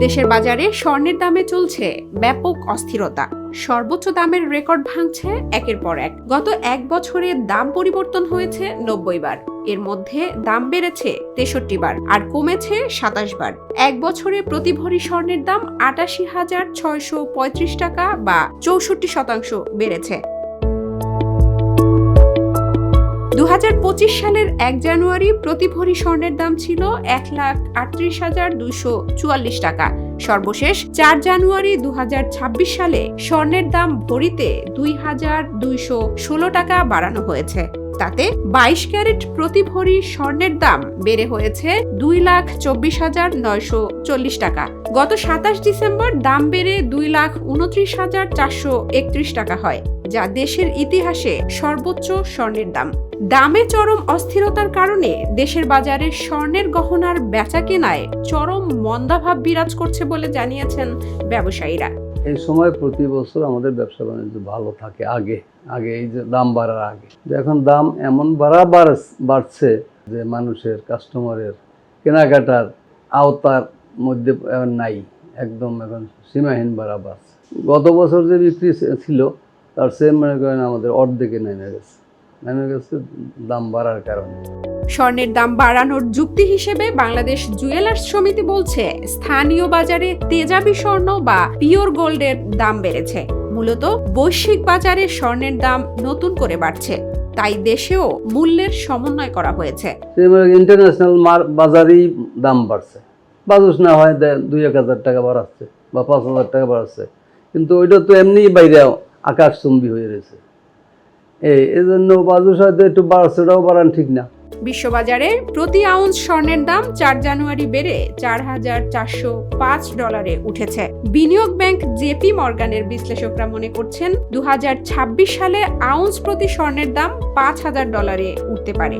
দেশের বাজারে স্বর্ণের দামে চলছে ব্যাপক অস্থিরতা। সর্বোচ্চ দামের রেকর্ড ভাঙছে একের পর এক। গত এক বছরে দাম পরিবর্তন হয়েছে নব্বই বার। এর মধ্যে দাম বেড়েছে তেষট্টি বার আর কমেছে সাতাশ বার। এক বছরে প্রতি ভরি স্বর্ণের দাম আটাশি হাজার ছয়শো পঁয়ত্রিশ টাকা বা চৌষট্টি শতাংশ বেড়েছে। সালের এক জানুয়ারি প্রতি ভরি স্বর্ণের দাম ছিল এক লাখ আটত্রিশ হাজার দুইশো চুয়াল্লিশ টাকা। সর্বশেষ চার জানুয়ারি দু হাজার ছাব্বিশ সালে স্বর্ণের দাম ভরিতে দুই হাজার দুইশো ষোলো টাকা বাড়ানো হয়েছে। তাতে বাইশ ক্যারেট প্রতি ভরি স্বর্ণের দাম বেড়ে হয়েছে দুই লাখ চব্বিশ হাজার নয়শো চল্লিশ টাকা। গত সাতাশ ডিসেম্বর দাম বেড়ে দুই লাখ উনত্রিশ হাজার চারশো একত্রিশ টাকা হয়, যা দেশের ইতিহাসে সর্বোচ্চ স্বর্ণের দাম। দামে চরম অস্থিরতার কারণে দেশের বাজারে স্বর্ণের গহনার বেচা কেনায় চরম মন্দাভাব বিরাজ করছে বলে জানিয়েছেন ব্যবসায়ীরা। এই সময় প্রতি বছর আমাদের ব্যবসা বাণিজ্য ভালো থাকে আগে আগে এই যে দাম বাড়ার আগে। এখন দাম এমন বাড়া বাড়ছে যে মানুষের কাস্টমারের কেনাকাটার আওতার মধ্যে নাই, একদম এখন সীমাহীন বাড়া বাড়ছে। গত বছর যে বিক্রি ছিল, তার সেম মনে করেন আমাদের অর্ধেকে নেমে গেছে। নেমে গেছে দাম বাড়ার কারণে। স্বর্ণের দাম বাড়ানোর যুক্তি হিসেবে বাংলাদেশ জুয়েলার্স সমিতি বলছে স্থানীয় বাজারে তেজাবি স্বর্ণ বা পিওর গোল্ডের দাম বেড়েছে। মূলত বৈশ্বিক বাজারে স্বর্ণের দাম নতুন করে বাড়ছে। তাই দেশেও মূল্যের সমন্বয় করা হয়েছে। ইন্টারন্যাশনাল বাজারেই দাম বাড়ছে। বাজুস না হয় দুই এক হাজার টাকা বাড়াচ্ছে বা পাঁচ হাজার টাকা বাড়াচ্ছে। কিন্তু ওইটা তো এমনি বাইরে আকাশচুম্বী হয়ে রয়েছে। এই, এজন্য হয়তো একটু বাড়ছেটাও বাড়ান ঠিক না। বিশ্ববাজারে প্রতি আউন্স স্বর্ণের দাম চার জানুয়ারি বেড়ে চার হাজার চারশো পাঁচ ডলারে উঠেছে। বিনিয়োগ ব্যাংক জেপি মর্গানের বিশ্লেষকরা মনে করছেন দু হাজার ছাব্বিশ সালে আউন্স প্রতি স্বর্ণের দাম পাঁচ হাজার ডলারে উঠতে পারে।